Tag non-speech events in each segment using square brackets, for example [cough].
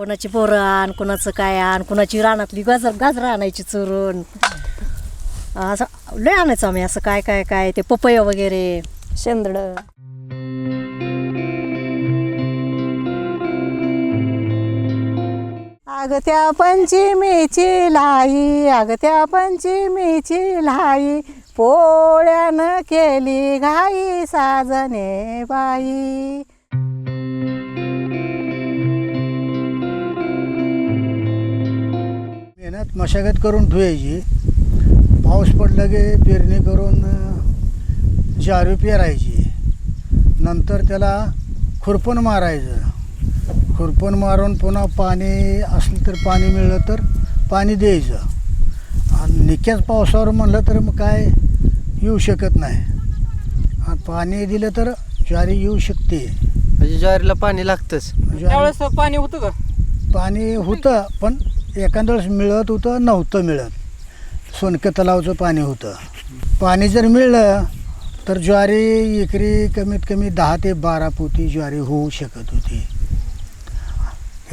कोणाची पोरं आण कोणाचं काय आण कोणाची रानातली गाजर गाजरं आणायची चुरून. असं लय आणायचं आम्ही असं काय काय काय ते पपय वगैरे. शेंदडं. अग त्या पंचमीची लाई अग त्या पंचमीची लाई पोळ्यानं केली घाई साजने बाई. मेहनत मशागत करून ठेवायची पाऊस पडला की पेरणी करून अं, ज्वारी पेरायची नंतर त्याला खुरपण मारायचं. खुरपण मारून पुन्हा पाणी असलं तर पाणी मिळलं तर पाणी द्यायचं. आणि निक्याच पावसावर म्हणलं तर मग काय येऊ शकत नाही. आणि पाणी दिलं तर ज्वारी येऊ शकते. म्हणजे ज्वारीला पाणी लागतंच. ज्वारी त्यावेळेस पाणी होतं का? पाणी होतं पण एखाद्या वेळेस मिळत होतं नव्हतं मिळत. सोनके तलावचं पाणी होतं. पाणी जर मिळलं तर ज्वारी एकरी कमीत कमी दहा ते बारा पोती ज्वारी होऊ शकत होती.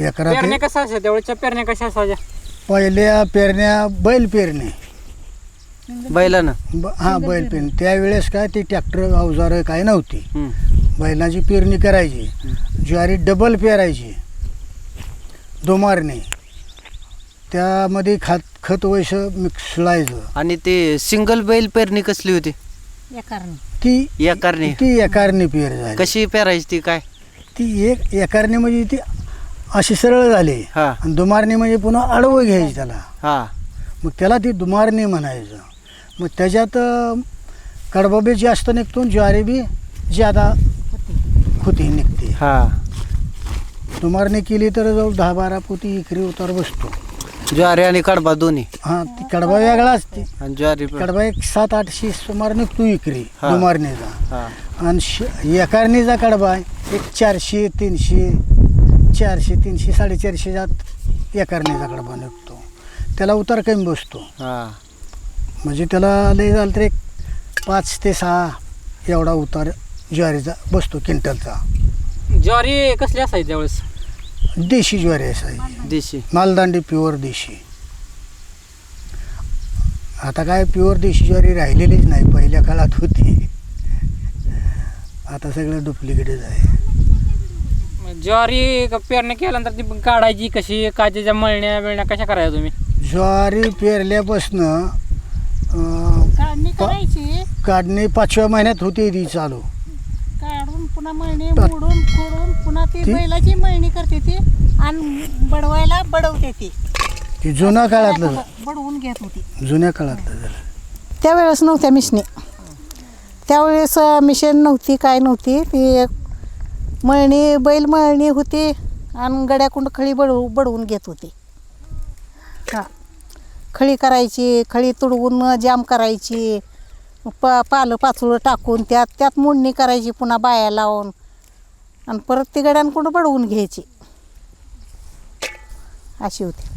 एकरा पेरण्या ते कशा असायच्या? त्यावेळेच्या पेरण्या कशा असायच्या? पहिल्या पेरण्या बैल पेरणे. बैलानं? ब- हां बैल पेरणी. त्यावेळेस काय ती ट्रॅक्टर अवजारं काय नव्हती. बैलाची पेरणी करायची. ज्वारी डबल पेरायची. दुमारणी. त्यामध्ये खात खत वैस मिक्सळायचं आणि ते सिंगल बैल पेरणी कसली होती? एकारणी ती एकारणी ती एकारणी पेर झाली. कशी पेरायची ती काय? ती एक एकारणी म्हणजे ती अशी सरळ झाली. हा. आणि दुमारणी म्हणजे पुन्हा आडवं घ्यायची त्याला. हा. मग त्याला ती दुमारणी म्हणायचं. मग त्याच्यात अं, कडबा बी जास्त निघतो आणि ज्वारी बी ज्यादा खुती निघते. हा. दुमारणी केली तर जवळ दहा बारा पोती इकरी उतार बसतो. ज्वारी आणि कडबा दोन्ही. हां ती कडबा वेगळा असते. आणि ज्वारी पण- कडबा एक सात आठशे सुमार निघतो इकरी हा. दुमारणीचा. हा. आणि श एकारणीचा कडबा आहे एक चारशे तीनशे चारशे तीनशे साडेचारशेच्यात एकारणीचा कडबा निघतो. त्याला उतार कमी बसतो. हा. म्हणजे त्याला लय झालं तर एक पाच ते सहा एवढा उतार ज्वारीचा बसतो क्विंटलचा. ज्वारी कसली असायची त्यावेळेस? देशी ज्वारी असायची देशी. मालदांडी प्युअर देशी. आता काय प्युअर देशी ज्वारी राहिलेलीच नाही पहिल्या काळात होती. आता सगळं डुप्लिकेटच आहे. ज्वारी क- पेरण्या केल्यानंतर ती काढायची कशी? काचेच्या मळण्या बिळण्या कशा करायच्या तुम्ही? ज्वारी पेरल्यापासनं अं, काढणी प- करायची. काढणी पाचव्या महिन्यात होती ती चालू. काढून पुन्हा मळणी मोडून खोडून पुन्हा ती ती- बैलाची मळणी करते ती आणि बडवायला बडवते ती. ती जुन्या काळातलं बडवून घेत होती. जुन्या काळातलं झालं. त्यावेळेस नव्हत्या मिशनी. त्यावेळेस अं, मिशन नव्हती काय नव्हती. ती एक मळणी बैल मळणी होती आणि गड्याकुंड खळी बडवू बडवून घेत होती. हां. खळी करायची खळी तुडवून जाम करायची. प पालं पाचोळं टाकून त्यात त्यात मोडणी करायची पुन्हा बाया लावून. आणि परत ती गड्यांकुंड बडवून घ्यायची. अशी होती.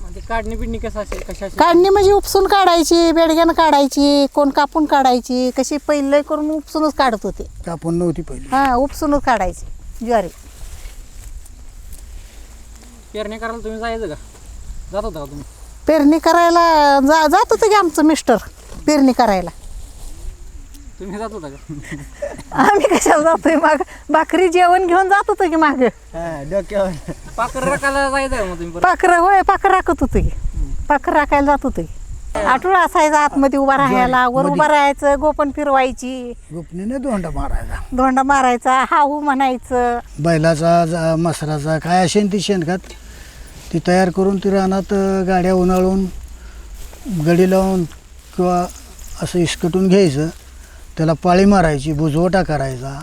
म्हणजे काढणी बिडणी कसं असेल कशा असेल? काढणी म्हणजे उपसून काढायची बेडग्यानं काढायची कोण कापून काढायची कशी पहिले करून उपसूनच काढत होते. कापून नव्हती पहिली. हां उपसूनच काढायची ज्वारी. पेरण्या करायला तुम्ही जायचं का? जात होता का तुम्ही? पेरणी करायला जा जात होतं की आमचं मिस्टर पेरणी करायला. तुम्ही जात होता का? आम्ही कशाला जातोय माग? भाकरी जेवण घेऊन जात होतो की माग? डोक्यावर. पाकर रकायला जायचं का मग तुम्ही परत? पाखरं होय पाखर राखत होतो की. पाखर राखायला जात होतो की. आठवडा असायचा आतमध्ये उभा राहायला वर उभं राहायचं गोपन फिरवायची. गुपणीने दोंडा मारायचा. धोंडा मारायचा हाहू म्हणायचं. बैलाचा जा- मसराचा काय असेल ती शेणखत? ती तयार करून ती रानात गाड्या उन्हाळून गडी लावून किंवा असं इसकटून घ्यायचं. त्याला पाळी मारायची बुजवटा करायचा.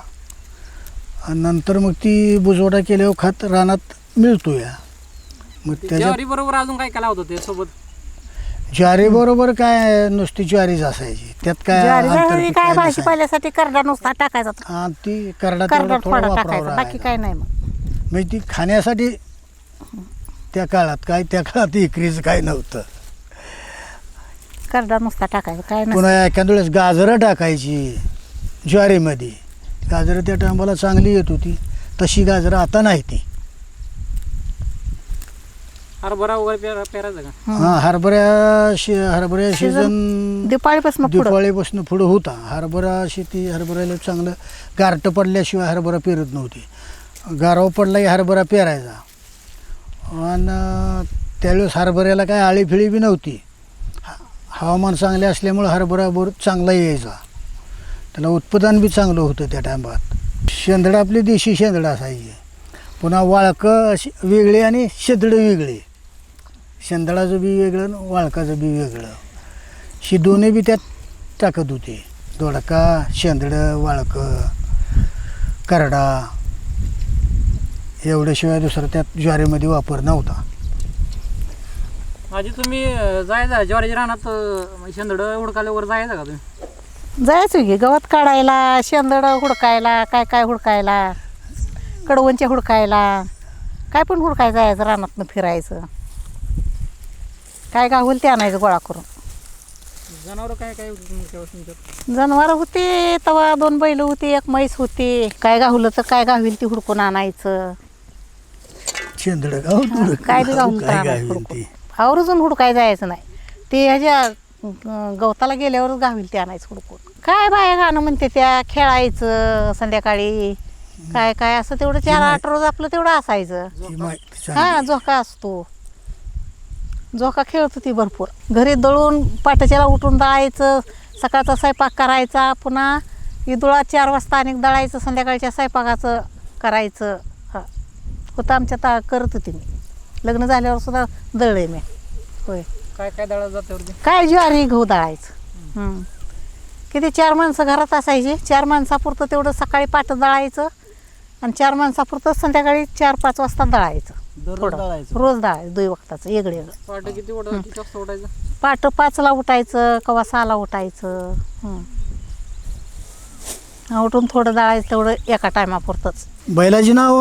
आणि नंतर मग ती बुजवटा केल्यावर खत रानात मिळतो या मग त्याच्यात ज्वारी बरोबर अजून काय केला होतं ते सोबत? ज्वारी बरोबर काय नुसती ज्वारीच असायची. त्यात काय ज्वारी पीक काय काय भाजी नसायचं. पाल्यासाठी करडा नुसता टाकायचा आणि ती करडा करडा थोडा वापरावा बाकी. काय नाही मग. म्हणजे ती खाण्यासाठी त्या काळात काय त्या काळात इकरीच काय नव्हतं. करडा नुसता टाकायचा काय नाही पुन्हा एखाद्या वेळेस गाजरं टाकायची ज्वारीमध्ये. गाजरं त्या टायमाला चांगली येत होती तशी गाजरं आता नाही ती. हरभरा वगैरे पेरा पेरायचं का? हा. हरभऱ्या शे हरभऱ्या सीझन दिपाळीपासून पुढं. दिपाळीपासून पुढं होता. हरभरा शेती हरभऱ्याला चांगलं. गारटं पडल्याशिवाय हरभरा पेरत नव्हती. गारवा पडला की हरभरा पेरायचा. आणि त्यावेळेस हरभऱ्याला काय आळीफिळी बी नव्हती. हा- हवामान चांगले असल्यामुळं हरभरा बोर चांगला यायचा. त्याला उत्पादन बी चांगलं होतं त्या टायमात. शेंदडं आपली देशी शेंदडं असायची. पुन्हा वाळकं अशी वेगळी आणि शेंदडं वेगळी. शेंदडाचं बी वेगळं आणि वाळकाचं बी वेगळं. ही दोन्ही बी त्यात टाकत होते. दोडका शेंदडं वाळकं करडा. एवढ्याशिवाय दुसरा त्यात ज्वारीमध्ये वापर नव्हता. आधी तुम्ही अं, जायचा ज्वारीच्या रानात अं, शेंदडं हुडकायला वगैरे जायचं का तुम्ही? जायचो की गवत काढायला शेंदड हुडकायला काय काय हुडकायला कडवणच्या हुडकायला काय पण हुडकाय जायचं रानातनं फिरायचं. काय गावल ते आणायचं गोळा करून. जनावर काय काय तेव्हा तुमच्यात? जनावर होते तवा दोन बैल होती एक म्हैस होती. काय गावलं तर काय गावील ती हुडकून आणायचं. शेंदडं गाव काय बी काय गावी ते? आवर्जून हुडकाय जायचं नाही. ते ह्याच्या अं, गवताला गेल्यावरच गावील ते आणायचं हुडकून काय बाया गाणं म्हणते त्या खेळायचं संध्याकाळी? काय काय असं तेवढं चार आठ रोज आपलं तेवढं असायचं. ती माहिती हा. झोका असतो. झोका खेळत होती भरपूर. घरी दळून पाटाच्याला उठून दळायचं सकाळचा स्वयंपाक करायचा पुन्हा इदुळा चार वाजता अनेक दळायचं संध्याकाळच्या स्वयंपाकाचं करायचं. होतं आमच्या ता करत होती मी. लग्न झाल्यावर सुद्धा दळले मी. होय. काय काय दळा जात्यावरती काय ज्वारी गहू दळायचं. हं. किती चार माणसं घरात असायची. चार माणसापुरतं तेवढं सकाळी पाट दळायचं आणि चार माणसापुरतं संध्याकाळी चार पाच वाजता दळायचं. थोडं. रोज दळायचं दुई वक्ताचं वेगळे पहाटे किती पाट पाचला उठायचं कवा सहाला उठायचं. हं. उठून थोडं दळायचं तेवढं एका टायमापुरतंच. बैलाची नाव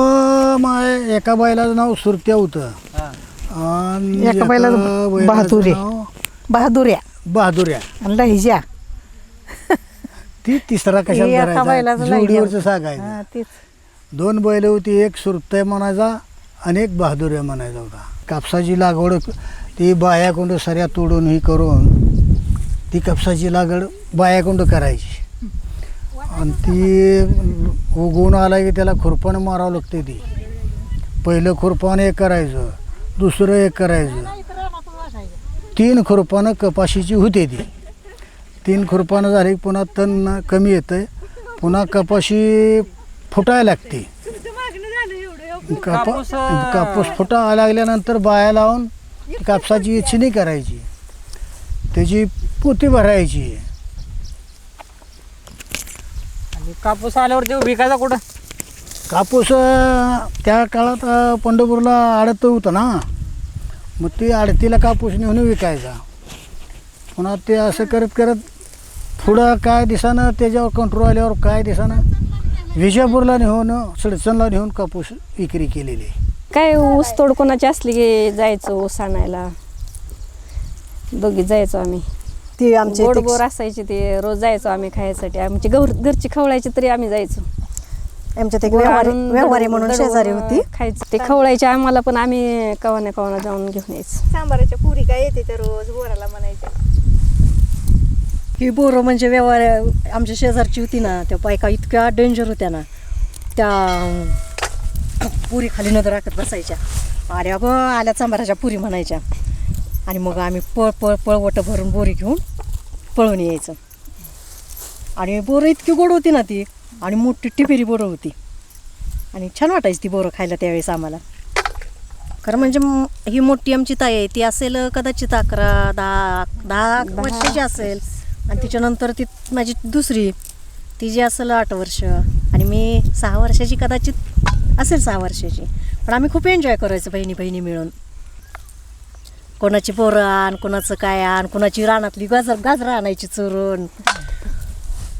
माय एका बैलाचं नाव सुरत्या होतं. आणि एका बैलाचं बैलाचं बहादुरी. नाव बहादुऱ्या. बहादुऱ्या. आणि लहिजा. ती तिसरा कशाला एका धरायचा? बैलाचं जोडीवरचं लहिजा सांगायचं हां तीच. दोन बैल होती एक सुरतय म्हणायचा आणि एक बहादुऱ्या म्हणायचा होता. कापसाची लागवड ती बायाकुंड सऱ्या तोडून ही करून ती कापसाची लागवड बायाकुंड करायची. आणि ती उगवून आला की त्याला खुरपण मारावं लागते ती. पहिलं खुरपण एक करायचं दुसरं एक करायचं. तीन खुरपानं कपाशीची होते ती. तीन खुरपानं झाली की पुन्हा तण कमी येतं पुन्हा कपाशी फुटायला लागते. कापा कापूस, कापूस फुटा लागल्यानंतर बाया लावून कापसाची इच्छिनी करायची. त्याची पोती भरायची. कापूस आल्यावर ते विकायचा कुठं? कापूस अं, त्या काळात अं, पंढरपूरला आडत होतं ना. मग ते आडतीला कापूस नेऊन विकायचा. पुन्हा ते असं करत करत पुढं काय दिसानं त्याच्यावर कंट्रोल आल्यावर काय दिसानं विजापूरला नेऊन सडचणला नेऊन कापूस विक्री केलेली. काय ऊस तोड कोणाची असली की जायचो ऊस आणायला? दोघी जायचो आम्ही. ती आमचे गोड बोर असायचे ते रोज जायचो आम्ही खायसाठी. आमची गौर घरची खवळायची तरी आम्ही जायचो. आमच्या ते गोड व्यवहारी म्हणून शेजारी होती. खायचं. ते खवळायचे आम्हाला पण आम्ही कवाना कवाना जाऊन घेऊन यायचं. सांबाराच्या पुरी काय येते तर रोज? बोराला म्हणायच्या. ही बोरं म्हणजे व्यवहार आमच्या शेजारची होती ना त्या बायका इतक्या डेंजर होत्या ना त्या पुरी खाली नजर राखत बसायच्या. अरे अगं आल्या चांबाराच्या पुरी म्हणायच्या. आणि मग आम्ही पळ पळ पळ वटं भरून बोरी घेऊन पळून यायचं. आणि बोरं इतकी गोड होती ना ती आणि मोठी टिपेरी बोरं होती. आणि छान वाटायची ती बोरं खायला त्यावेळेस आम्हाला. खरं म्हणजे ही मोठी आमची ताई आहे ती असेल कदाचित अकरा दहा दहा वर्षाची असेल. आणि तिच्यानंतर ती माझी दुसरी ती जी असेल आठ वर्ष. आणि मी सहा वर्षाची कदाचित असेल सहा वर्षाची. पण आम्ही खूप एन्जॉय करायचो बहिणी बहिणी मिळून. कोणाची पोरं आण कोणाचं काय आण कोणाची रानातली गाजर गाजरं आणायची चोरून.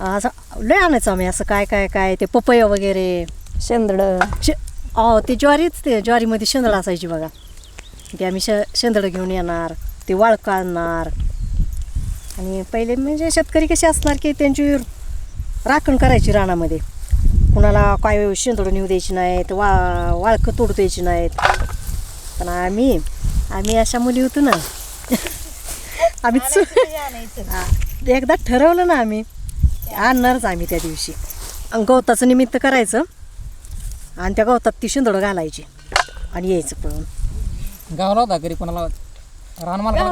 असं लय आणायचं आम्ही असं काय काय काय ते पपय वगैरे. शेंदड. शे अहो ते ज्वारीच ते ज्वारीमध्ये शेंदळ असायची बघा. ते आम्ही शे शेंदळं घेऊन येणार ते वाळकं आणणार आणि पहिले म्हणजे शेतकरी कसे असणार की त्यांची राखण करायची रानामध्ये. कुणाला काय शेंदळं नेऊ द्यायची नाहीत वा वाळकं तोडू द्यायची नाहीत. पण आम्ही आम्ही अशा मुली होतो ना. आम्ही हा. ते एकदा ठरवलं ना आम्ही आणणारच आम्ही त्या दिवशी. गवताचं निमित्त करायचं. आणि त्या गवतात ती शिंदोडं घालायची. आणि यायचं पळून. गावला होता घरी कोणाला?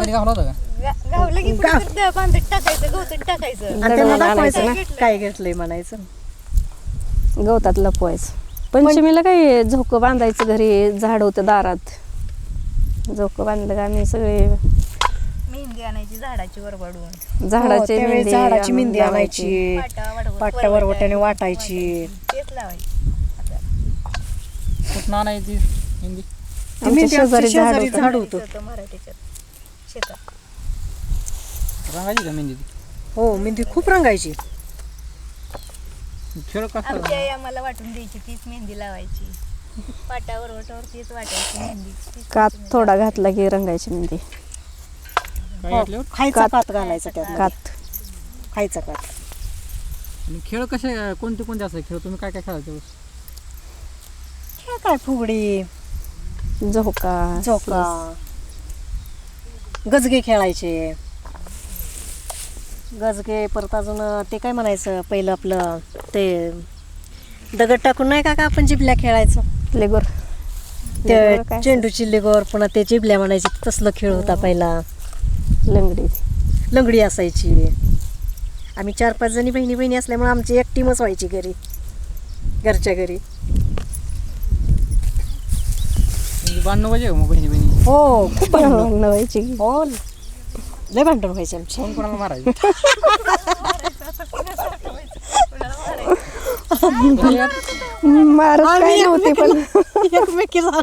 कधी गावला होता का? गा- गावला की गाव. कुठं तर बांधत टाकायचं गवतून टाकायचं. आणि त्यांना दडवून दाखवायचं ना. काय घेतलंय म्हणायचं. गवतात लपवायचं. पंचमीला काही झोकं बांधायचं घरी झाड होतं दारात. झोकं बांधलं का आम्ही सगळे. मेहंदी आणायची झाडाची वरवाडून. झाडाचे हो, मेहंदी झाडाची मेहंदी. आणायची. पाटा वाढवून पाट्यावर वट्याने वाटायची. तेच लावायची. कुठं आणायची हिंदी ती आमच्या मेहंदी आमच्या शेजारी झाड शेजारी होतं. झाड होतं. होतं मराठीच्यात शेतात. का मेहंदी? हो मेहंदी खूप रंगायची. खेळ कसा आमची आई आम्हाला वाटून द्यायची तीच मेहंदी लावायची. पाटावर वटावर तीच वाटायची मेहंदी. तीच कात थोडा घातला की रंगायची मेहंदी. काय हो, खायचा कात- कात घालायचा त्यात कात. खायचा कात. आणि खेळ कसे कोणते कोणते असतात खेळ? तुम्ही काय काय खेळायचे खेळ काय? फुगडी. झोका चौका गजगे खेळायचे. गजगे परत अजून ते काय म्हणायचं? पहिलं आपलं ते दगड टाकून नाही का का आपण चिपल्या खेळायचं? लेगोर. ते लेगोर काय? चेंडूची लिगोर पुन्हा ते चिपल्या म्हणायचे तसलं खेळ होता पहिला. लंगडी. लंगडी असायची. आम्ही चार पाच जणी बहिणी बहिणी असल्यामुळे आमची एक टीमच व्हायची घरी घरच्या घरी. म्हणजे बांधणं पाहिजे का मग बहिणी बहिणी हो. खूप भांडणं. नवायची हो. लय भांडण व्हायचे आमचे. कोण कोणाला मारायचं? [laughs] मारत काय नव्हती पण. एकमेकीला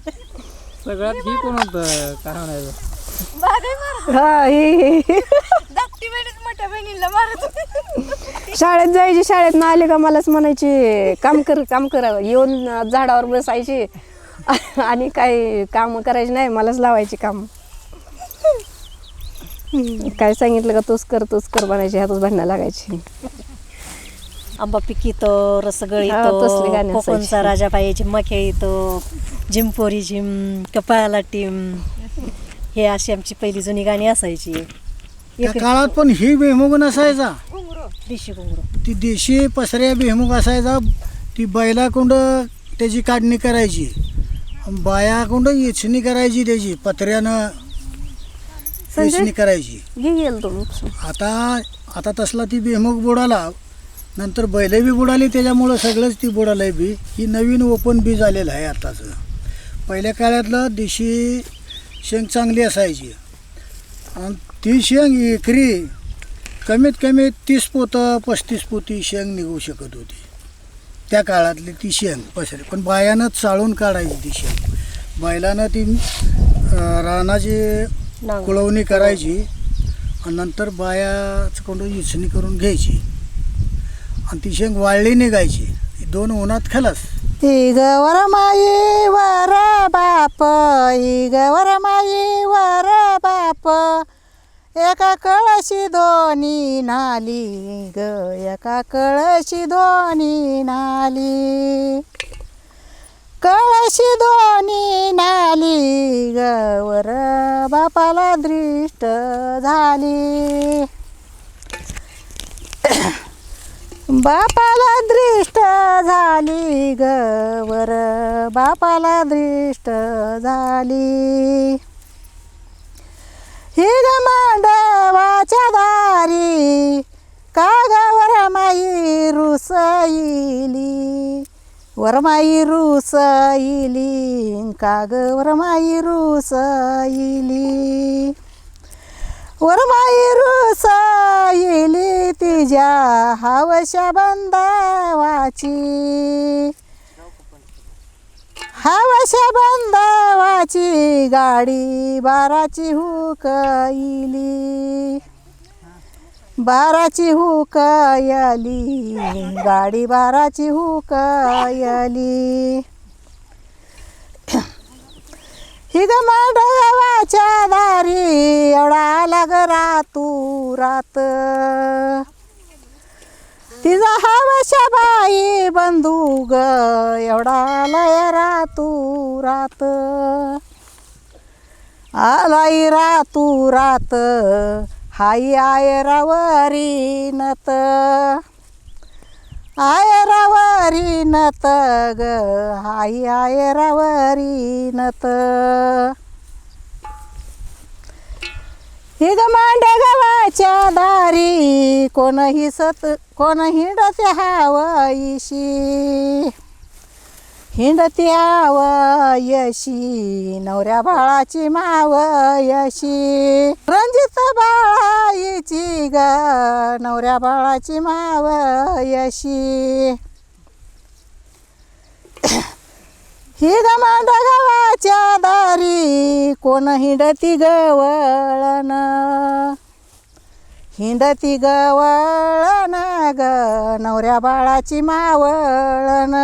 सगळ्यात ही कोण होतं? काय म्हणायचं? बागाय मारत हा ही ही. धाकटी बहिणीच मोठ्या बहिणीला मारत होती. शाळेत जायची शाळेत ना आले का मलाच म्हणायची काम कर काम कर येऊन झाडावर बसायची. आणि काय काम करायची नाही मलाच लावायची काम. [laughs] काय सांगितलं का तूच कर तूच कर म्हणायची हातच भांडणं लागायची. आंबा पिकितो रसगळ तसली गाणी येतो कोकणचा. राजा पायाची मखे येतो झिमपोरी झिम कपाळाला टीम. हे अशी आमची पहिली जुनी गाणी असायची. त्या काळात पण ही बेमुग नसायचा. देशी घुंगरू. ती देशी पसऱ्या बेमुग असायचा. ती बैलाकुंड त्याची काढणी करायची. बायाकुंड इचणी करायची त्याची पत्र्यानं करायची. आता आता तसला ती बेमुग बुडाला. नंतर बैल बी बुडाली त्याच्यामुळं सगळंच ती बुडालं बी. ही नवीन ओपन बी झालेलं आहे आताचं. पहिल्या काळातलं देशी शेंग चांगली असायची. आणि ती शेंग एकरी कमीत कमी तीस पोतं पस्तीस पोती शेंग निघू शकत होती. त्या काळातली ती शेंग पसरे पण बायानं चाळून काढायची ती शेंग. बैलानं ती रानाची. कुळवणी करायची. आणि नंतर बायाकडून इचणी करून घ्यायची. आणि ती शेंग वाळली निघायची. दोन उन्हात खलास. ही गवर माई वर बाप इ गवर माई वर बाप. एका कळशी दोन्ही नाली ग एका कळशी दोन्ही नाली. कळशी दोन्ही नाली गवर बापाला दृष्ट झाली. बापाला दृष्ट झाली गवर बापाला दृष्ट झाली. ही मांडवाच्या दारी कागावर माई रुसईली? वरमाई रुसईली काग वरमाई रुसईली? वरमाई रुसईली तिच्या हावशा बंदावाची हावशा बंदावाची गाडी बाराची हुकईली बाराची हुकयली गाडी बाराची हुकयली. ही ग मांडवाच्या दारी एवढा लाग रातू रात. तिचा हवशा बाई बंधू ग एवढा लय रातू रात. आलाई रातू रात हाई आयरावरी नत. आयरावरी नत ग हाई आयरावरी नत. ही ग मांड्या गावाच्या दारी कोणही सत कोण हिंडते हावईशी. हिंडती यशी नवऱ्या बाळाची मावयशी रंजित बाळाईची ग नवऱ्या बाळाची मावयशी ही गमांड गावाच्या दारी कोण हिंडती गवळण. हिंडती गवळण ग नवऱ्या बाळाची मावळण.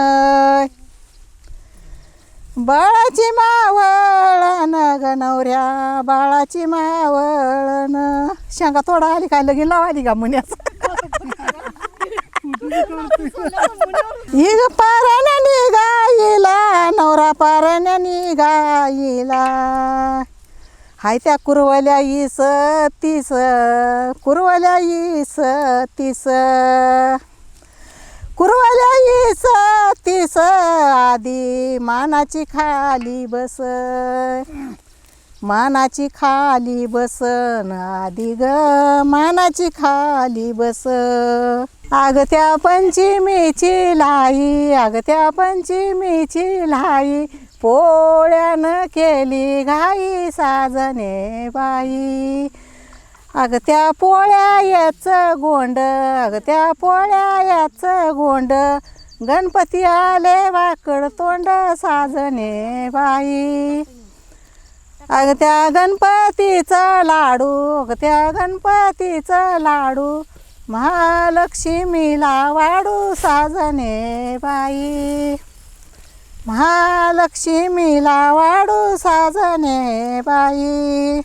बाळाची मावळण ग नवऱ्या बाळाची मावळण. शेंगा थोडा आली काय लगीन लावाली का मुन्याच? इग ग पारण्यानी नवरा पारण्यानी निघाईला हाय त्या कुरवल्या इस तीस कुरवल्या इस तीस कुरवल्या इस तीस आधी मानाची खाली बस मानाची खाली बसन आधी ग मानाची खाली बस अग त्या पंचमीची लाई अग त्या पंचमीची लाई. पोळ्यानं केली घाई साजने बाई. अग त्या पोळ्या याच गोंड अग त्या पोळ्या याच गोंड. गणपती आले वाकड तोंड साजने बाई. अग त्या गणपतीचा लाडू अग त्या गणपतीचा लाडू महालक्ष्मीला वाडू साजने बाई. महालक्ष्मीला वाडू साजने बाई.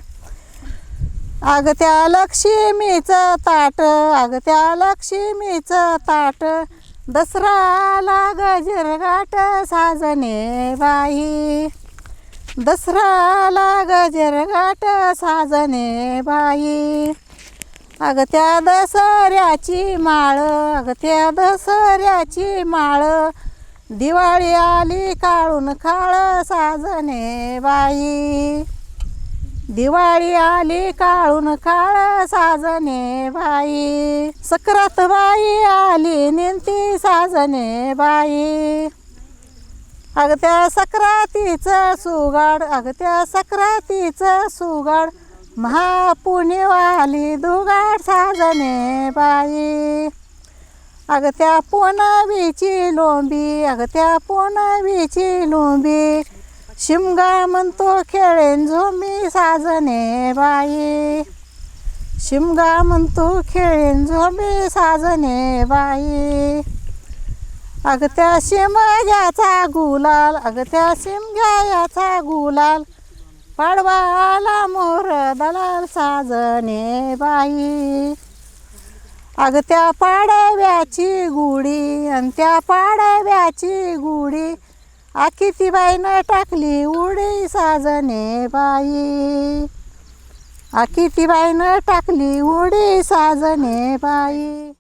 अग त्या लक्ष्मीचं ताट अग त्या लक्ष्मीचं ताट दसराला गजरगाट साजने बाई. दसराला गजरगाट साजने बाई. अग त्या दसऱ्याची माळ अग त्या दसऱ्याची माळ. दिवाळी आली काळून काळ साजने बाई. दिवाळी आली काळून काळ साजने बाई. सक्रात बाई आली निंती साजने बाई. अगं त्या सक्रातीचं सुगाड अगं त्या सक्रातीचं सुगाड. महापुणेवाली दुगाड साजने बाई. अगं त्या पोनवीची लोंबी अगं त्या पोनवीची लोंबी. शिमगा म्हणतो खेळेन झोंबी साजने बाई. शिमगा म्हणतो खेळेन झोंबी साजने बाई. अग त्या शिमग्याचा गुलाल अग त्या शिमग्याचा गुलाल. पाडवाला मोर दलाल साजने बाई. अग त्या पाडव्याची गुढी आणि त्या पाडव्याची गुढी. आखी ती बाईनं टाकली उडी साजने बाई. आखी ती बाईनं टाकली उडी साजने बाई.